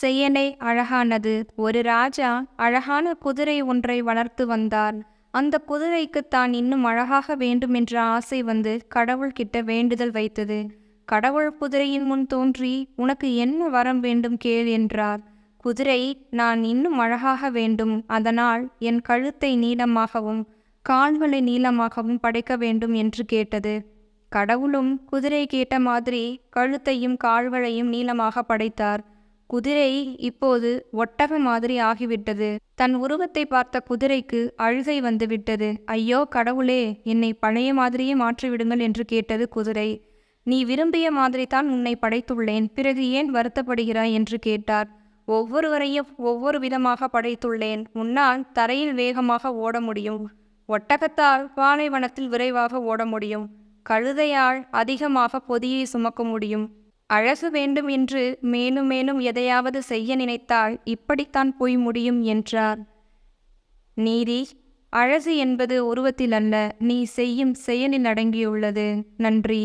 செயலே அழகானது. ஒரு ராஜா அழகான குதிரை ஒன்றை வளர்த்து வந்தார். அந்த குதிரைக்கு தான் இன்னும் அழகாக வேண்டும் என்ற ஆசை வந்து கடவுள் கிட்ட வேண்டுதல் வைத்தது. கடவுள் குதிரையின் முன் தோன்றி உனக்கு என்ன வரம் வேண்டும் கேள் என்றார். குதிரை நான் இன்னும் அழகாக வேண்டும். அதனால் என் கழுத்தை நீளமாகவும் கால்களை நீளமாகவும் படைக்க வேண்டும் என்று கேட்டது. கடவுளும் குதிரை கேட்ட மாதிரி கழுத்தையும் கால்களையும் நீளமாக படைத்தார். குதிரை இப்போது ஒட்டக மாதிரி ஆகிவிட்டது. தன் உருவத்தை பார்த்த குதிரைக்கு அழுகை வந்துவிட்டது. ஐயோ கடவுளே என்னை பழைய மாதிரியே மாற்றிவிடுங்கள் என்று கேட்டது குதிரை. நீ விரும்பிய மாதிரி தான் உன்னை படைத்துள்ளேன். பிறகு ஏன் வருத்தப்படுகிறாய் என்று கேட்டார். ஒவ்வொருவரையும் ஒவ்வொரு விதமாக படைத்துள்ளேன். உன்னால் தரையில் வேகமாக ஓட முடியும். ஒட்டகத்தால் பாலைவனத்தில் விரைவாக ஓட முடியும். கழுதையால் அதிகமாக பொதியை சுமக்க முடியும். அழகு வேண்டும் என்று மேலும் மேலும் எதையாவது செய்ய நினைத்தால் இப்படித்தான் போய் முடியும் என்றார். நீதி அழகு என்பது உருவத்தில் அல்ல நீ செய்யும் செயலில் அடங்கியுள்ளது. நன்றி.